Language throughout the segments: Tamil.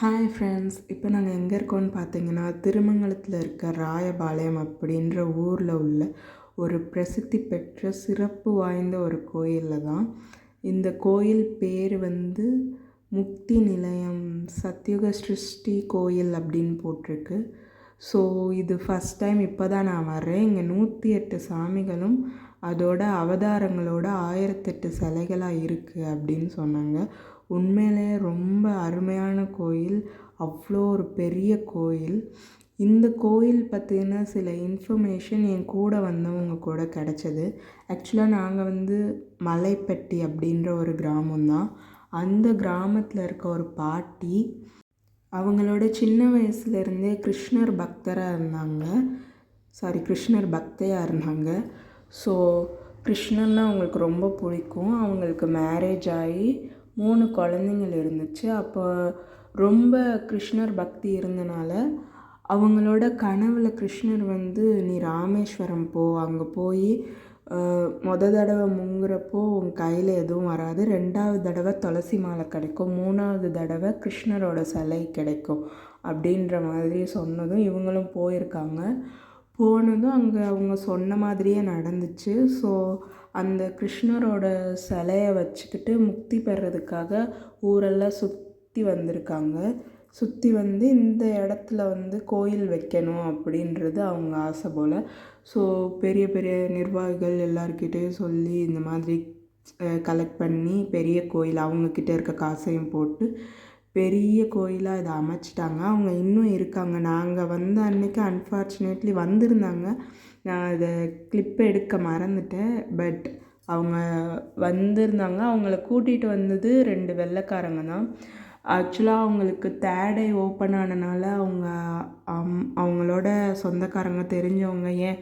ஹாய் ஃப்ரெண்ட்ஸ் இப்போ நாங்கள் எங்கே இருக்கோம்னு பார்த்தீங்கன்னா திருமங்கலத்தில் இருக்க ராயபாளையம் அப்படின்ற ஊரில் உள்ள ஒரு பிரசித்தி பெற்ற சிறப்பு வாய்ந்த ஒரு கோயிலில் தான். இந்த கோயில் பேர் வந்து முக்தி நிலையம் சத்யுக சிருஷ்டி கோயில் அப்படின்னு போட்டிருக்கு. ஸோ இது ஃபஸ்ட் டைம் இப்போ தான் நான் வர்றேன். இங்கே நூற்றி எட்டு சாமிகளும் அதோட அவதாரங்களோட ஆயிரத்தெட்டு சிலைகளாக இருக்குது அப்படின்னு சொன்னாங்க. உண்மையிலே ரொம்ப அருமையான கோயில். அவ்வளோ ஒரு பெரிய கோயில். இந்த கோயில் பற்றின சில இன்ஃபர்மேஷன் என் கூட வந்தவங்க கூட கிடச்சது. ஆக்சுவலாக நாங்கள் வந்து மலைப்பட்டி அப்படின்ற ஒரு கிராமம் தான். அந்த கிராமத்தில் இருக்க ஒரு பாட்டி அவங்களோட சின்ன வயசுலேருந்தே கிருஷ்ணர் பக்தராக இருந்தாங்க. சாரி கிருஷ்ணர் பக்தையாக இருந்தாங்க. ஸோ கிருஷ்ணன்னா அவங்களுக்கு ரொம்ப பிடிக்கும். அவங்களுக்கு மேரேஜ் ஆகி மூணு குழந்தைங்கள் இருந்துச்சு. அப்போ ரொம்ப கிருஷ்ணர் பக்தி இருந்தனால அவங்களோட கனவுல கிருஷ்ணர் வந்து நீ ராமேஸ்வரம் போ அங்கே போய் மொத தடவை முங்குறப்போ உன் கையில் எதுவும் வராது. ரெண்டாவது தடவை துளசி மாலை கிடைக்கும். மூணாவது தடவை கிருஷ்ணரோட சிலை கிடைக்கும். அப்படின்ற மாதிரி சொன்னதும் இவங்களும் போயிருக்காங்க. போனதும் அங்கே அவங்க சொன்ன மாதிரியே நடந்துச்சு. ஸோ அந்த கிருஷ்ணரோட சிலைய வச்சுக்கிட்டு முக்தி பெறதுக்காக ஊரெல்லாம் சுற்றி வந்திருக்காங்க. சுற்றி வந்து இந்த இடத்துல வந்து கோயில் வைக்கணும் அப்படின்றது அவங்க ஆசை போல். ஸோ பெரிய பெரிய நிர்வாகிகள் எல்லார்கிட்டேயும் சொல்லி இந்த மாதிரி கலெக்ட் பண்ணி பெரிய கோயில் அவங்கக்கிட்ட இருக்க காசையும் போட்டு பெரிய கோயிலாக இதை அமைச்சிட்டாங்க. அவங்க இன்னும் இருக்காங்க. நாங்கள் வந்த அன்னைக்கு அன்ஃபார்ச்சுனேட்லி வந்திருந்தாங்க. நான் அதை கிளிப் எடுக்க மறந்துட்டேன். பட் அவங்க வந்திருந்தாங்க. அவங்கள கூட்டிகிட்டு வந்தது ரெண்டு வெள்ளைக்காரங்க தான். ஆக்சுவலாக அவங்களுக்கு தேடை ஓப்பன் ஆனனால அவங்க அம் அவங்களோட சொந்தக்காரங்க தெரிஞ்சவங்க ஏன்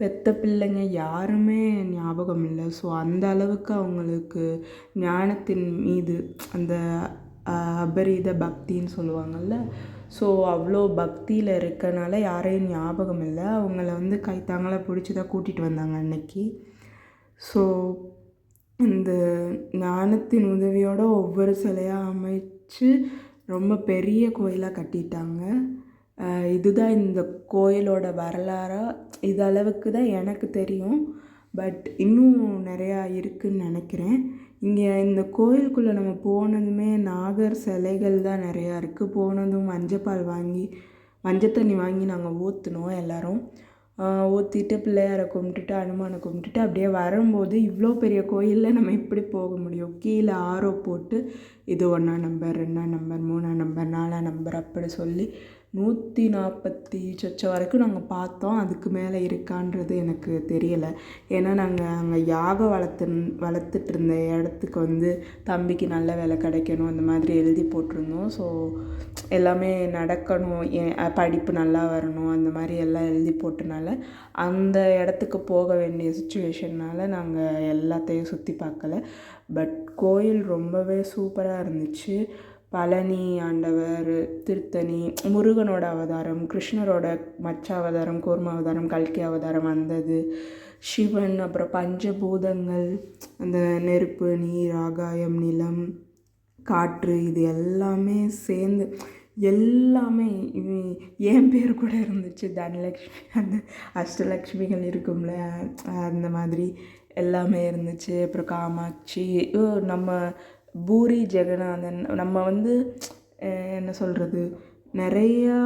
பெத்த பிள்ளைங்க யாருமே ஞாபகம் இல்லை. ஸோ அந்த அளவுக்கு அவங்களுக்கு ஞானத்தின் மீது அந்த அபரீத பக்தின்னு சொல்லுவாங்கள்ல ஸோ அவ்வளோ பக்தியில் இருக்கனால யாரையும் ஞாபகம் இல்லை. அவங்கள வந்து கைத்தாங்களாக பிடிச்சி தான் கூட்டிகிட்டு வந்தாங்க அன்னைக்கு. ஸோ இந்த ஞானத்தின் உதவியோடு ஒவ்வொரு சிலையாக அமைச்சு ரொம்ப பெரிய கோயிலாக கட்டிட்டாங்க. இதுதான் இந்த கோயிலோட வரலாறாக இது அளவுக்கு தான் எனக்கு தெரியும். பட் இன்னும் நிறையா இருக்குதுன்னு நினைக்கிறேன். இங்கே இந்த கோயிலுக்குள்ளே நம்ம போனதுமே நாகர் சிலைகள் தான் நிறையா இருக்குது போனதும் மஞ்சப்பால் வாங்கி மஞ்சள் தண்ணி வாங்கி நாங்கள் ஊற்றுனோம் எல்லோரும். ஊற்றிட்டு பிள்ளையாரை கும்பிட்டுட்டு அனுமானை கும்பிட்டுட்டு அப்படியே வரும்போது இவ்வளோ பெரிய கோயிலில் நம்ம எப்படி போக முடியும்? கீழே ஆரோ போட்டு இது ஒன்றாம் நம்பர் ரெண்டாம் நம்பர் மூணாம் நம்பர் நாலாம் நம்பர் அப்படி சொல்லி நூற்றி நாற்பத்தி சொச்சம் வரைக்கும் நாங்கள் பார்த்தோம். அதுக்கு மேலே இருக்கான்றது எனக்கு தெரியலை. ஏன்னா நாங்கள் அங்கே யாகம் வளர்த்து வளர்த்துட்டு இருந்த இடத்துக்கு வந்து தம்பிக்கு நல்ல வேலை கிடைக்கணும் அந்த மாதிரி எழுதி போட்டிருந்தோம். ஸோ எல்லாமே நடக்கணும். ஏன் படிப்பு நல்லா வரணும் அந்த மாதிரி எல்லாம் எழுதி போட்டனால அந்த இடத்துக்கு போக வேண்டிய சுச்சுவேஷன்னால் நாங்கள் எல்லாத்தையும் சுற்றி பார்க்கல. பட் கோயில் ரொம்பவே சூப்பராக இருந்துச்சு. பழனி ஆண்டவர் திருத்தணி முருகனோட அவதாரம் கிருஷ்ணரோட மச்ச அவதாரம் கூர்ம அவதாரம் கல்கி அவதாரம் வந்தது. சிவன் அப்புறம் பஞ்சபூதங்கள் அந்த நெருப்பு நீர் ஆகாயம் நிலம் காற்று இது எல்லாமே சேர்ந்து எல்லாமே என் பேர் கூட இருந்துச்சு. தனலக்ஷ்மி அந்த அஷ்டலக்ஷ்மிகள் இருக்கும்ல அந்த மாதிரி எல்லாமே இருந்துச்சு. அப்புறம் காமாட்சி நம்ம பூரி ஜெகநாதன் நம்ம வந்து என்ன சொல்கிறது நிறையா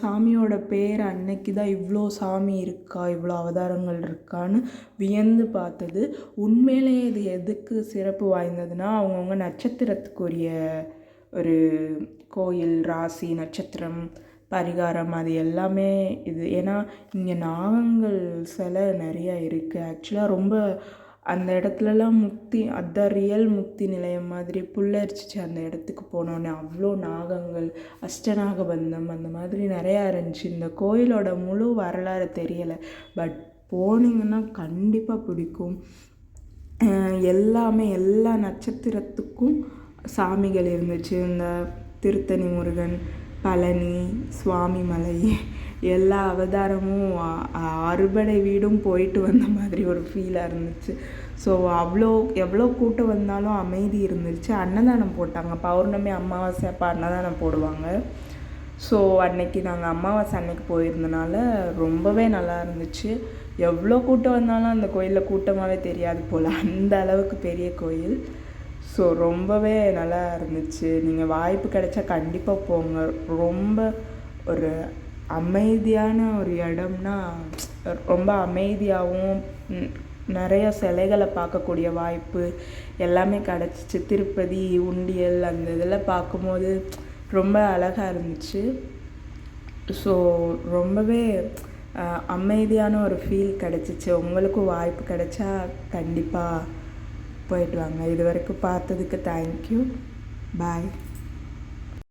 சாமியோட பேர் அன்னைக்கு தான் இவ்வளோ சாமி இருக்கா இவ்வளோ அவதாரங்கள் இருக்கான்னு வியந்து பார்த்தது. உண்மையிலேயே இது எதுக்கு சிறப்பு வாய்ந்ததுன்னா அவங்கவுங்க நட்சத்திரத்துக்குரிய ஒரு கோயில் ராசி நட்சத்திரம் பரிகாரம் அது எல்லாமே இது. ஏன்னா இங்கே நாகங்கள் சிலை நிறையா இருக்குது ஆக்சுவலாக ரொம்ப அந்த இடத்துலலாம் முக்தி அதுதான் ரியல் முக்தி நிலையம் மாதிரி புல்லரிச்சிச்சு அந்த இடத்துக்கு போனோடனே அவ்வளோ நாகங்கள் அஷ்டநாக பந்தம் அந்த மாதிரி நிறையா இருந்துச்சு. இந்த கோயிலோட முழு வரலாறு தெரியலை. பட் போனீங்கன்னா கண்டிப்பாக பிடிக்கும். எல்லாமே எல்லா நட்சத்திரத்துக்கும் சாமிகள் இருந்துச்சு. இந்த திருத்தணி முருகன் பழனி சுவாமி மலை எல்லா அவதாரமும் அறுபடை வீடும் போயிட்டு வந்த மாதிரி ஒரு ஃபீலாக இருந்துச்சு. ஸோ அவ்வளோ எவ்வளோ கூட்டம் வந்தாலும் அமைதி இருந்துச்சு அன்னதானம் போட்டாங்க. பௌர்ணமி அமாவாசை அப்போ அன்னதானம் போடுவாங்க. ஸோ அன்னைக்கு நாங்கள் அமாவாசை அன்னைக்கு போயிருந்தனால ரொம்பவே நல்லா இருந்துச்சு. எவ்வளோ கூட்டம் வந்தாலும் அந்த கோயிலில் கூட்டமாகவே தெரியாது போல். அந்த அளவுக்கு பெரிய கோயில். ஸோ ரொம்பவே நல்லா இருந்துச்சு. நீங்கள் வாய்ப்பு கிடைச்சா கண்டிப்பாக போங்க. ரொம்ப ஒரு அமைதியான ஒரு இடம்னா ரொம்ப அமைதியாகவும் நிறைய சிலைகளை பார்க்கக்கூடிய வாய்ப்பு எல்லாமே கிடச்சிச்சு. திருப்பதி உண்டியல் அந்த இதில் பார்க்கும்போது ரொம்ப அழகாக இருந்துச்சு. ஸோ ரொம்பவே அமைதியான ஒரு ஃபீல் கிடச்சிச்சு. உங்களுக்கும் வாய்ப்பு கிடைச்சா கண்டிப்பாக போயிட்டு வாங்க. இது வரைக்கும் பார்த்ததுக்கு தேங்க்யூ பாய்